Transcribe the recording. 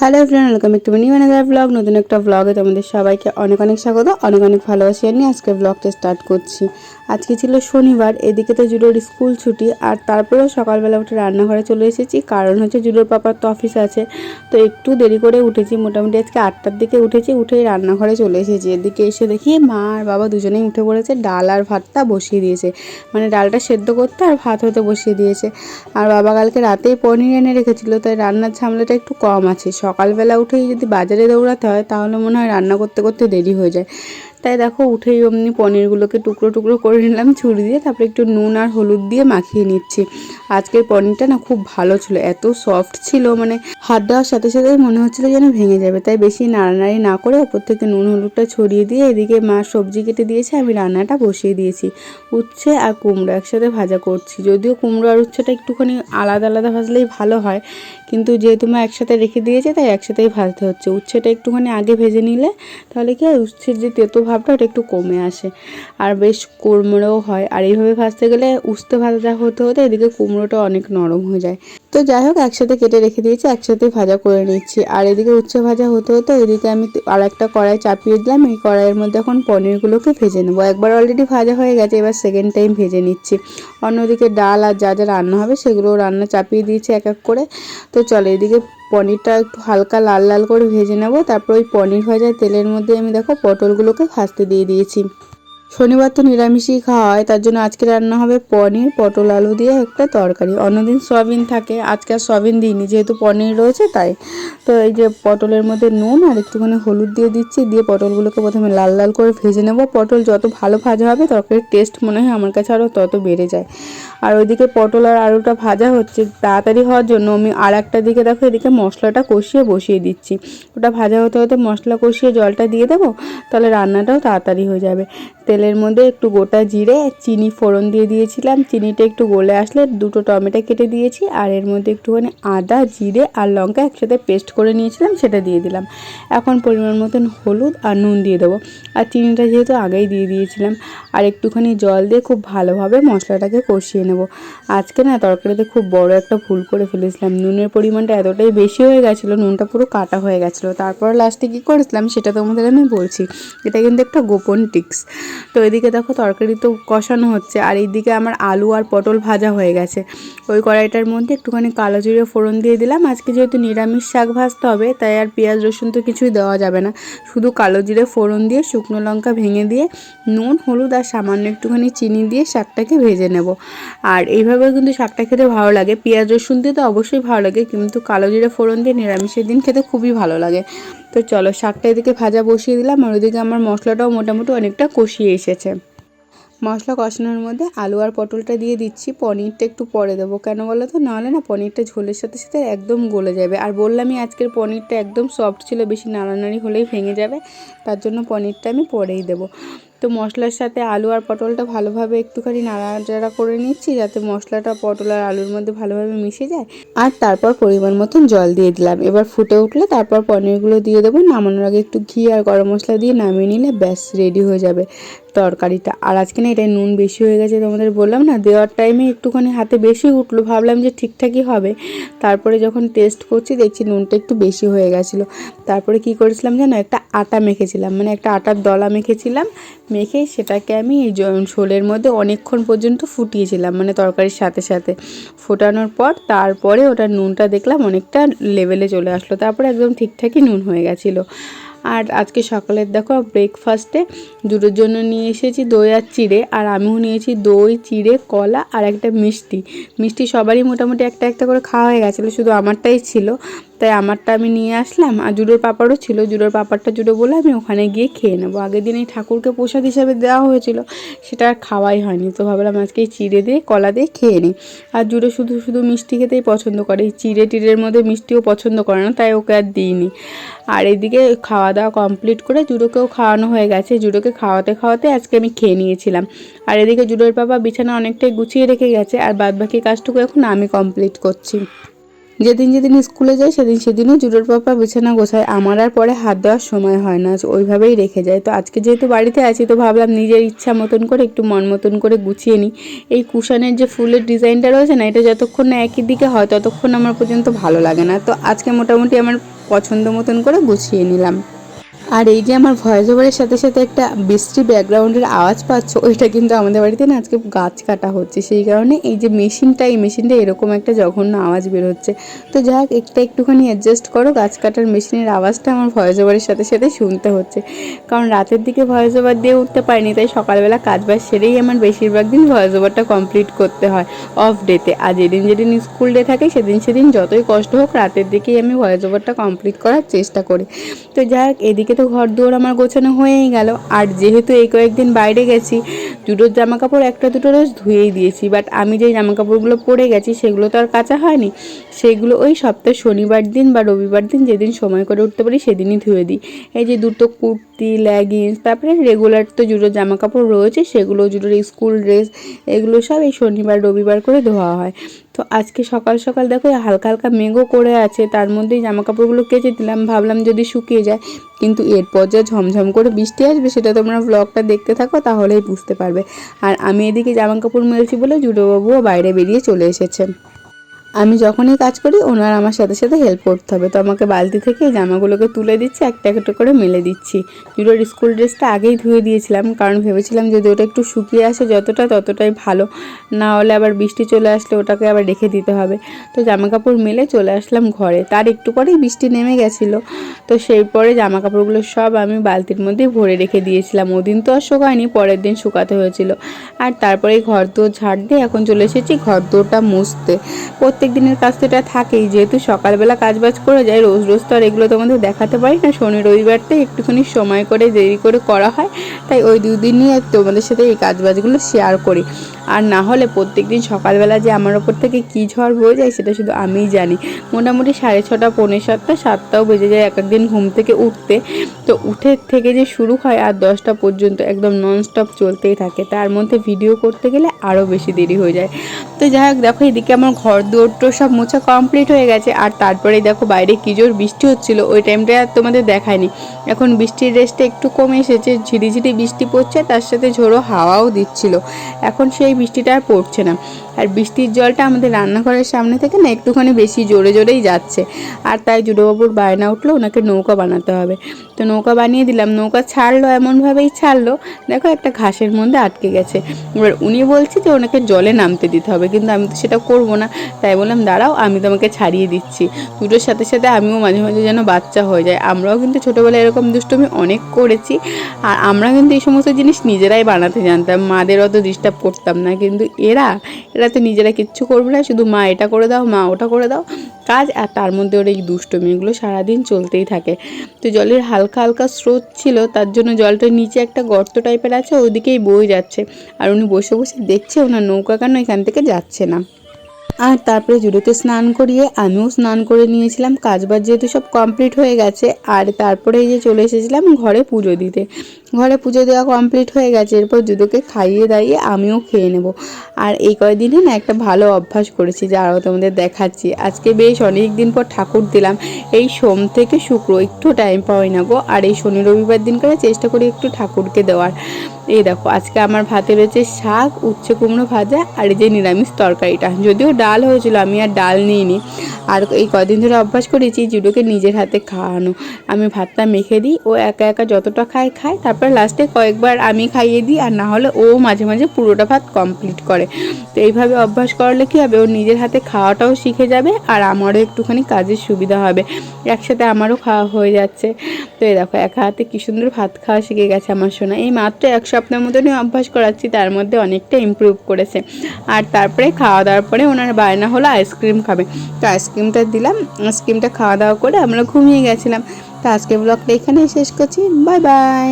Hello friend welcome একটু new another blog নতুন একটা ব্লগে তোমাদের সবাইকে অনেক অনেক স্বাগত, অনেক অনেক ভালোবাসি। নিয়ে আজকে ব্লগটা স্টার্ট করছি। আজকে ছিল শনিবার, এদিকে তো জুডোর স্কুল ছুটি, আর তারপরেও সকালবেলা উঠে রান্নাঘরে চলে এসেছি। কারণ হচ্ছে জুডোর পাপার তো অফিস আছে, তো একটু দেরি করে উঠেছি। মোটামুটি আজকে আটটার দিকে উঠেছি, উঠেই রান্নাঘরে চলে এসেছি। এদিকে এসে দেখি মা আর বাবা দুজনেই উঠে পড়েছে, ডাল আর ভাতটা বসিয়ে দিয়েছে। মানে ডালটা সেদ্ধ করতে আর ভাত হতে বসিয়ে দিয়েছে। আর বাবা কালকে রাতেই পনির এনে রেখেছিল, তাই রান্নার ঝামেলাটা একটু কম আছে। সকালবেলা উঠেই যদি বাজারে দৌড়াতে হয়, তাহলে মনে হয় রান্না করতে করতে দেরি হয়ে যায়। তাই দেখো, উঠেই অমনি পনিরগুলোকে টুকরো টুকরো করে নিলাম ছুরি দিয়ে, তারপরে একটু নুন আর হলুদ দিয়ে মাখিয়ে নিচ্ছি। আজকের পনিরটা না খুব ভালো ছিল, এত সফট ছিল মানে হাত দেওয়ার সাথে সাথে মনে হচ্ছিল যেন ভেঙে যাবে। তাই বেশি নাড়ানাড়ি না করে ওপর থেকে নুন হলুদটা ছড়িয়ে দিয়ে এদিকে মা সবজি কেটে দিয়েছে, আমি রান্নাটা বসিয়ে দিয়েছি। উচ্ছে আর কুমড়ো একসাথে ভাজা করছি, যদিও কুমড়ো আর উচ্ছেটা একটুখানি আলাদা আলাদা ভাজলেই ভালো হয় কিন্তু যেহেতু মা একসাথে রেখে দিয়েছে, তাই একসাথেই ভাজতে হচ্ছে। উচ্ছেটা একটুখানি আগে ভেজে নিলে তাহলে কি হয়, উচ্ছের যে তেতো ভাবটা ওটা একটু কমে আসে। আর বেশ কুমড়োও হয়। আর এইভাবে ভাজতে গেলে উস্তে ভাজা হতে হতে এদিকে কুমড়োটা অনেক নরম হয়ে যায়। তো যাই হোক, একসাথে কেটে রেখে দিয়েছি, একসাথে ভাজা করে নিচ্ছি। আর এদিকে উচ্ছে ভাজা হতে হতে এদিকে আমি আর একটা কড়াই চাপিয়ে দিলাম, এই কড়াইয়ের মধ্যে এখন পনিরগুলোকে ভেজে নেব। একবার অলরেডি ভাজা হয়ে গেছে, এবার সেকেন্ড টাইম ভেজে নিচ্ছি। অন্যদিকে ডাল আর যা যা রান্না হবে সেগুলো রান্না চাপিয়ে দিয়েছি এক এক করে। তো চলো এদিকে পনিরটা একটু হালকা লাল লাল করে ভেজে নেব। তারপর ওই পনির ভাজা তেলের মধ্যে আমি দেখো পটলগুলোকে ভাজতে দিয়ে দিয়েছি। শনিবার তো নিরামিষই খাওয়া হয়, তার জন্য আজকে রান্না হবে পনির, পটল আলু দিয়ে একটা তরকারি। অন্যদিন সয়াবিন থাকে, আজকে আর সয়াবিন দিইনি, যেহেতু পনির রয়েছে তাই। তো এই যে পটলের মধ্যে নুন আর একটুখানি হলুদ দিয়ে দিচ্ছি, দিয়ে পটলগুলোকে প্রথমে লাল লাল করে ভেজে নেব। পটল যত ভালো ভাজা হবে, তরকারির টেস্ট মনে হয় আমার কাছে আরও তত বেড়ে যায়। আর ওইদিকে পটল আর আলুটা ভাজা হচ্ছে, তাড়াতাড়ি হওয়ার জন্য আমি আর একটা দিকে দেখো, এদিকে মশলাটা কষিয়ে বসিয়ে দিচ্ছি। ওটা ভাজা হতে হতে মশলা কষিয়ে জলটা দিয়ে দেবো, তাহলে রান্নাটাও তাড়াতাড়ি হয়ে যাবে। তেলের মধ্যে একটু গোটা জিরে, চিনি ফোড়ন দিয়ে দিয়েছিলাম। চিনিটা একটু গলে আসলে দুটো টমেটো কেটে দিয়েছি আর এর মধ্যে একটুখানি আদা, জিরে আর লঙ্কা একসাথে পেস্ট করে নিয়েছিলাম, সেটা দিয়ে দিলাম। এখন পরিমাণ মতন হলুদ আর নুন দিয়ে দেবো। আর চিনিটা যেহেতু আগেই দিয়ে দিয়েছিলাম, আর একটুখানি জল দিয়ে খুব ভালোভাবে মশলাটাকে কষিয়ে নেব। আজকে না তরকারিতে খুব বড় একটা ভুল করে ফেলেছিলাম। নুনের পরিমাণটা এতটাই বেশি হয়ে গেছিল, নুনটা পুরো কাটা হয়ে গেছিল। তারপর লাস্টে কী করেছিলাম, সেটা তোমাদের আমি বলছি। এটা কিন্তু একটা গোপন টিক্স। তো এদিকে দেখো তরকারি তো কষানো হচ্ছে, আর এইদিকে আমার আলু আর পটল ভাজা হয়ে গেছে। ওই কড়াইটার মধ্যে একটুখানি কালো জিরে ফোড়ন দিয়ে দিলাম। আজকে যেহেতু নিরামিষ শাক ভাজতে হবে, তাই আর পেঁয়াজ, রসুন তো কিছুই দেওয়া যাবে না। শুধু কালো জিরে ফোড়ন দিয়ে, শুকনো লঙ্কা ভেঙে দিয়ে, নুন, হলুদ আর সামান্য একটুখানি চিনি দিয়ে শাকটাকে ভেজে নেব। আর এইভাবে কিন্তু শাকটা খেতে ভালো লাগে। পেঁয়াজ, রসুন দিয়ে তো অবশ্যই ভালো লাগে, কিন্তু কালো জিরে ফোড়ন দিয়ে নিরামিষের দিন খেতে খুবই ভালো লাগে। তো চলো, শাকটা এদিকে ভাজা বসিয়ে দিলাম আর ওদিকে আমার মশলাটাও মোটামুটি অনেকটা কষিয়ে এসেছে। মশলা কষানোর মধ্যে আলু আর পটলটা দিয়ে দিচ্ছি, পনিরটা একটু পরে দেবো। কেন বলো তো? নাহলে না পনিরটা ঝোলের সাথে সাথে একদম গলে যাবে। আর বললামই আজকের পনিরটা একদম সফট ছিল, বেশি নাড়ানাড়ি হলেই ভেঙে যাবে, তার জন্য পনিরটা আমি পরেই দেবো। তো মশলার সাথে আলু আর পটলটা ভালোভাবে একটুখানি নাড়াচাড়া করে নিচ্ছি যাতে মশলাটা পটল আর আলুর মধ্যে ভালোভাবে মিশে যায়। আর তারপর পরিমাণ মতন জল দিয়ে দিলাম। এবার ফুটে উঠলে তারপর পনিরগুলো দিয়ে দেবো। নামানোর আগে একটু ঘি আর গরম মশলা দিয়ে নামিয়ে নিলে ব্যাস রেডি হয়ে যাবে। তরকারিটা। আর আজকে না এটা নুন বেশি হয়ে গেছে তোমাদের বললাম না, দেওয়ার টাইমে একটুখানি হাতে বেশি উঠল, ভাবলাম যে ঠিকঠাকই হবে। তারপরে যখন টেস্ট করছি, দেখছি নুনটা একটু বেশি হয়ে গেছিল। তারপরে কি করেছিলাম জানো, একটা আটা মেখেছিলাম মানে একটা আটার দলা মেখেছিলাম, মেখে সেটাকে আমি এই ঝোলের মধ্যে অনেকক্ষণ পর্যন্ত ফুটিয়েছিলাম মানে তরকারির সাথে সাথে। ফোটানোর পর তারপরে ওটা নুনটা দেখলাম অনেকটা লেভেলে চলে আসলো, তারপরে একদম ঠিকঠাকই নুন হয়ে গেছিল। আর আজকে সকালের দেখো ব্রেকফাস্টে দুটোর জন্য নিয়ে এসেছি দই আর চিড়ে, আর আমিও নিয়েছি দই, চিড়ে, কলা আর একটা মিষ্টি। মিষ্টি সবারই মোটামুটি একটা একটা করে খাওয়া হয়ে গেছিল, শুধু আমারটাই ছিল। তাই আমারটা আমি নিয়ে আসলাম আর জুডোর পাপারও ছিল। জুডোর পাপারটা জুডো বলে আমি ওখানে গিয়ে খেয়ে নেব। আগের দিন এই ঠাকুরকে প্রসাদ হিসাবে দেওয়া হয়েছিল, সেটা আর খাওয়াই হয়নি। তো ভাবলাম আজকে এই চিড়ে দিয়ে, কলা দিয়ে খেয়ে নিই। আর জুডো শুধু শুধু মিষ্টি খেতেই পছন্দ করে। এই চিড়ে টিড়ের মধ্যে মিষ্টিও পছন্দ করে না, তাই ওকে আর দিইনি। আর এদিকে খাওয়া দাওয়া কমপ্লিট করে জুডোকেও খাওয়ানো হয়ে গেছে। জুডোকে খাওয়াতে খাওয়াতে আজকে আমি খেয়ে নিয়েছিলাম। আর এদিকে জুডোর বাবা বিছানা অনেকটাই গুছিয়ে রেখে গেছে। আর বাদবাকি কাজটুকু এখন আমি কমপ্লিট করছি। যেদিন যেদিন স্কুলে যাই, সেদিন সেদিনও জুটোর পাপা বিছানা গোছায়। আমার আর পরে হাত দেওয়ার সময় হয় না, ওইভাবেই রেখে যায়। তো আজকে যেহেতু বাড়িতে আছি, তো ভাবলাম নিজের ইচ্ছা মতন করে, একটু মন মতন করে গুছিয়ে নিই। এই কুশানের যে ফুলের ডিজাইনটা রয়েছে না, এটা যতক্ষণ না একই দিকে হয়, ততক্ষণ আমার পর্যন্ত ভালো লাগে না। তো আজকে মোটামুটি আমার পছন্দ মতন করে গুছিয়ে নিলাম। আর এই যে আমার ভয়েস ওভারের সাথে সাথে একটা বৃষ্টি ব্যাকগ্রাউন্ডের আওয়াজ পাচ্ছ, ওইটা কিন্তু আমাদের বাড়িতে না আজকে গাছ কাটা হচ্ছে। সেই কারণে এই যে মেশিনটা এই মেশিনটা এরকম একটা জঘন্য আওয়াজ বের হচ্ছে তো যাই হোক একটা একটুখানি অ্যাডজাস্ট করো, গাছ কাটার মেশিনের আওয়াজটা আমার ভয়েস ওভারের সাথে সাথে শুনতে হচ্ছে। কারণ রাতের দিকে ভয়েস ওভার দিয়ে উঠতে পারিনি, তাই সকালবেলা কাজ বাজ সেরেই আমার বেশিরভাগ দিন ভয়েস ওভারটা কমপ্লিট করতে হয় অফ ডেতে আর যেদিন যেদিন স্কুল ডে থাকে, সেদিন সেদিন যতই কষ্ট হোক, রাতের দিকেই আমি ভয়েস ওভারটা কমপ্লিট করার চেষ্টা করি। তো যাই হোক এদিকে তো ঘর দুয়ার আমার গোছানো হয়েই গেল। আর যেহেতু এই কয়েকদিন বাইরে গেছি, দুটোর জামা কাপড় একটা দুটো রোজ ধুয়েই দিয়েছি। বাট আমি যে জামা কাপড়গুলো পরে গেছি, সেগুলো তো আর কাঁচা হয়নি। সেগুলো ওই সপ্তাহে শনিবার দিন বা রবিবার দিন যেদিন সময় করে উঠতে পারি, সেদিনই ধুয়ে দিই। এই যে দুটো কুর্তি লেগিংস তারপরে রেগুলার তো জুটোর জামা কাপড় রয়েছে, সেগুলো জুটোর স্কুল ড্রেস এগুলো সব এই শনিবার, রবিবার করে ধোয়া হয়। তো আজকে সকাল সকাল দেখো, হালকা হালকা মেঘও করে আছে, তার মধ্যেই জামা কাপড়গুলো কেচে দিলাম, ভাবলাম যদি শুকিয়ে যায়। কিন্তু এরপর যা ঝমঝম করে বৃষ্টি আসবে, সেটা তোমরা ব্লগটা দেখতে থাকো, তাহলেই বুঝতে পারবে। আর আমি এদিকে জামা কাপড় মেলছি বলে জুডোবাবুও বাইরে বেরিয়ে চলে এসেছেন আমি যখনই কাজ করি, ওনার আমার সাথে সাথে হেল্প করতে হবে। তো আমাকে বালতি থেকে জামাগুলোকে তুলে দিচ্ছি, একটা একটা করে মেলে দিচ্ছি। জুডোর স্কুল ড্রেসটা আগেই ধুয়ে দিয়েছিলাম, কারণ ভেবেছিলাম যদি ওটা একটু শুকিয়ে আসে যতটা, ততটাই ভালো। না হলে আবার বৃষ্টি চলে আসলে ওটাকে আবার রেখে দিতে হবে। তো জামা কাপড় মেলে চলে আসলাম ঘরে। তার একটু পরেই বৃষ্টি নেমে গেছিল। তো সেই পরে জামা কাপড়গুলো সব আমি বালতির মধ্যে ভরে রেখে দিয়েছিলাম। ওদিন তো আর শুকায়নি, পরের দিন শুকাতে হয়েছিল। আর তারপরে ঘর দোর ঝাড় দিয়ে এখন চলে এসেছি ঘর দোরটা মুছতে। প্রত্যেক প্রত্যেক দিনের কাজ তো এটা থাকেই। যেহেতু সকালবেলা কাজ বাজ করে যায়, রোজ রোজ তো আর এগুলো তোমাদের দেখাতে পারি না। শনি রবিবারটাই একটুখানি সময় করে দেরি করে করা হয়। তাই ওই দুদিনই তোমাদের সাথে এই কাজ বাজগুলো শেয়ার করি। আর না হলে প্রত্যেক দিন সকালবেলা যে আমার ওপর থেকে কী ঝড় বয়ে যায় সেটা শুধু আমিই জানি। মোটামুটি সাড়ে ছটা, পৌনে সাতটা, সাতটাও বেজে যায় এক একদিন ঘুম থেকে উঠতে। তো উঠে থেকে যে শুরু হয় আর দশটা পর্যন্ত একদম ননস্টপ চলতেই থাকে। তার মধ্যে ভিডিও করতে গেলে আরও বেশি দেরি হয়ে যায়। তো যাই হোক, দেখো এদিকে আমার ঘর দুয়ারটো সব মোছা কমপ্লিট হয়ে গেছে। আর তারপরে দেখো বাইরে কী জোর বৃষ্টি হচ্ছিল, ওই টাইমটা আর তোমাদের দেখায়নি। এখন বৃষ্টির রেস্টটা একটু কমে এসেছে, ঝিরিঝিরি বৃষ্টি পড়ছে, তার সাথে ঝোড়ো হাওয়াও দিচ্ছিল। এখন সেই বৃষ্টিটা আর পড়ছে না। আর বৃষ্টির জলটা আমাদের রান্নাঘরের সামনে থেকে না একটুখানি বেশি জোরে জোরেই যাচ্ছে। আর তাই জুডোবাবুর বায়না উঠল, ওনাকে নৌকা বানাতে হবে। তো নৌকা বানিয়ে দিলাম, নৌকা ছাড়লো, এমনভাবেই ছাড়লো। দেখো একটা ঘাসের মধ্যে আটকে গেছে। এবার উনি বলছে যে ওনাকে জলে নামতে দিতে হবে, কিন্তু আমি তো সেটা করব না। তাই বললাম, দাঁড়াও, আমি তোমাকে ছাড়িয়ে দিচ্ছি। দুটোর সাথে সাথে আমিও মাঝে মাঝে যেন বাচ্চা হয়ে যায় আমরাও কিন্তু ছোটোবেলায় এরকম দুষ্টমি অনেক করেছি। আর আমরা কিন্তু এই সমস্ত জিনিস নিজেরাই বানাতে জানতাম মাদের অত ডিস্টার্ব করতাম না। কিন্তু এরা এরা তো নিজেরা কিচ্ছু করবে না, শুধু মা এটা করে দাও, মা ওটা করে দাও। কাজ, আর তার মধ্যে ওর এই দুষ্টমি এগুলো সারাদিন চলতেই থাকে। তো জলের হালকা হালকা স্রোত ছিল, তার জন্য জলটার নিচে একটা গর্ত টাইপের আছে, ওদিকেই বয়ে যাচ্ছে। আর উনি বসে বসে দেখছে ওনার নৌকা কেন এখান থেকে যাচ্ছে না। আর তারপরে জুড়োকে স্নান করিয়ে আমিও স্নান করে নিয়েছিলাম। কাজবাজ যেহেতু সব কমপ্লিট হয়ে গেছে, আর তারপরে এই যে চলে এসেছিলাম ঘরে পুজো দিতে। ঘরে পুজো দেওয়া কমপ্লিট হয়ে গেছে, এরপর জুদোকে খাইয়ে দাইয়ে আমিও খেয়ে নেব। আর এই কয়েকদিনে না একটা ভালো অভ্যাস করেছি, যা আরও তোমাদের দেখাচ্ছি। আজকে বেশ অনেক দিন পর ঠাকুর দিলাম, এই সোম থেকে শুক্র, একটু টাইম পাওয়াই না গো। আর এই শনি রবিবার দিন করে চেষ্টা করি একটু ঠাকুরকে দেওয়ার। এই দেখো, আজকে আমার ভাতে রয়েছে শাক, উচ্ছে কুমড়ো ভাজা, আর এই যে নিরামিষ তরকারিটা। যদিও ডাল হয়েছিল, আমি আর ডাল নিইনি। আর এই কদিন ধরে অভ্যাস করেছি জুডোকে নিজের হাতে খাওয়ানো। আমি ভাতটা মেখে দিই, ও একা একা যতটা খায় খায় তারপর লাস্টে কয়েকবার আমি খাইয়ে দিই, আর না হলে ও মাঝে মাঝে পুরোটা ভাত কমপ্লিট করে। তো এইভাবে অভ্যাস করলে কী হবে? ও নিজের হাতে খাওয়াটাও শিখে যাবে, আর আমারও একটুখানি কাজের সুবিধা হবে। একসাথে আমারও খাওয়া হয়ে যাচ্ছে। তো এই দেখো, একা হাতে কী সুন্দর ভাত খাওয়া শিখে গেছে আমার সোনা। এই মাত্র এক সপ্তাহের মতনই অভ্যাস করাচ্ছি, তার মধ্যে অনেকটা ইমপ্রুভ করেছে। আর তারপরে খাওয়া দাওয়ার পরে ওনার বায়না হলো আইসক্রিম খাবে। তো আইসক্রিমটা দিলাম আইসক্রিমটা খাওয়া দাওয়া করে আমরা ঘুমিয়ে গেছিলাম। তো আজকে ব্লগটা এখানেই শেষ করছি। Bye bye